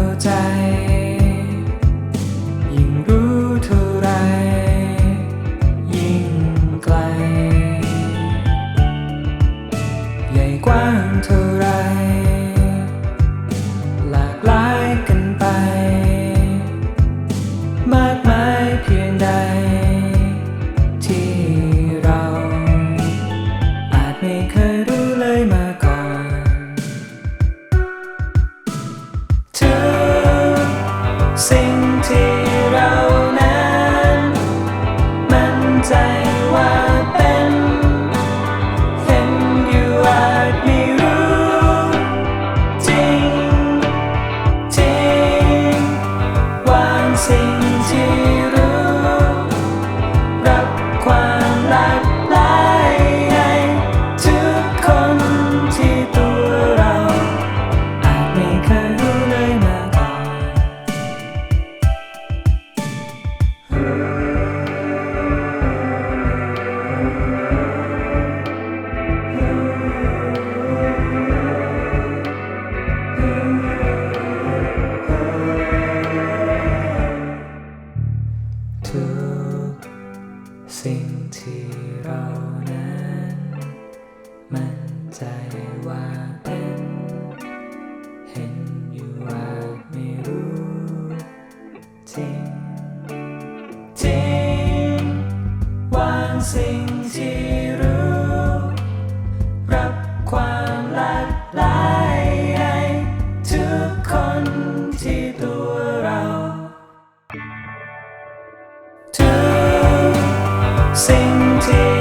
여자. sing. ที่เรานั้นมั่นใจว่าเป็น เห็นอยู่ว่าไม่รู้จริงทิ้งวางสิ่งที่ sing to